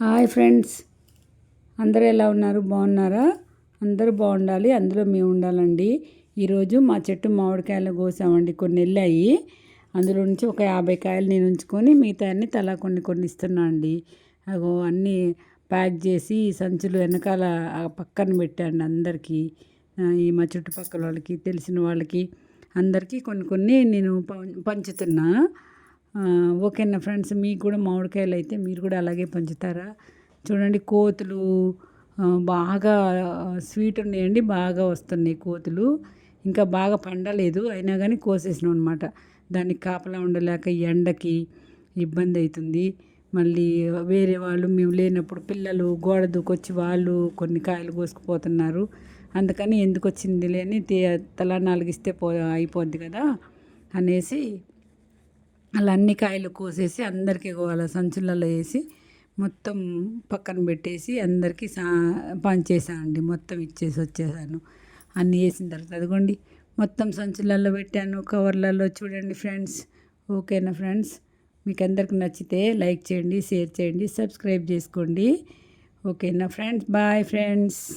Hi friends. అందరూ ఎలా ఉన్నారు? బాగున్నారా? అందరూ బాగుండాలి. అందులో మేము ఉండాలండి. ఈరోజు మా చెట్టు మామిడికాయలు కోసామండి. కొన్ని వెళ్ళాయి. అందులో నుంచి ఒక యాభై కాయలు నేను ఉంచుకొని మిగతా అన్ని తలా కొన్ని కొన్ని ఇస్తున్నా అండి. అగో అన్నీ ప్యాక్ చేసి సంచులు వెనకాల పక్కన పెట్టండి అందరికీ. ఈ మా చుట్టుపక్కల వాళ్ళకి తెలిసిన వాళ్ళకి అందరికీ కొన్ని కొన్ని నేను పంచుతున్నా. ఓకేనా ఫ్రెండ్స్ మీకు కూడా మామిడికాయలు అయితే మీరు కూడా అలాగే పంచుతారా? చూడండి కోతులు బాగా స్వీట్ ఉన్నాయండి బాగా వస్తున్నాయి కోతులు. ఇంకా బాగా పండలేదు అయినా కానీ కోసేసినాం అనమాట దానికి కాపలా ఉండలేక ఎండకి ఇబ్బంది అవుతుంది మళ్ళీ వేరే వాళ్ళు మేము లేనప్పుడు పిల్లలు గోడ దూకొచ్చి వాళ్ళు కొన్ని కాయలు కోసుకుపోతున్నారు. అందుకని ఎందుకు వచ్చింది లేని తలా నాలుగు ఇస్తే పో అయిపోద్ది కదా అనేసి అలా అన్ని కాయలు కోసేసి అందరికీ అలా సంచులలో వేసి మొత్తం పక్కన పెట్టేసి అందరికీ సా పంచేసానండి మొత్తం ఇచ్చేసి వచ్చేసాను అన్నీ వేసిన తర్వాత అదిగోండి. మొత్తం సంచులలో పెట్టాను. కవర్లలో చూడండి ఫ్రెండ్స్. ఓకేనా ఫ్రెండ్స్? మీకు అందరికి నచ్చితే లైక్ చేయండి షేర్ చేయండి సబ్స్క్రైబ్ చేసుకోండి. ఓకేనా ఫ్రెండ్స్? Bye friends.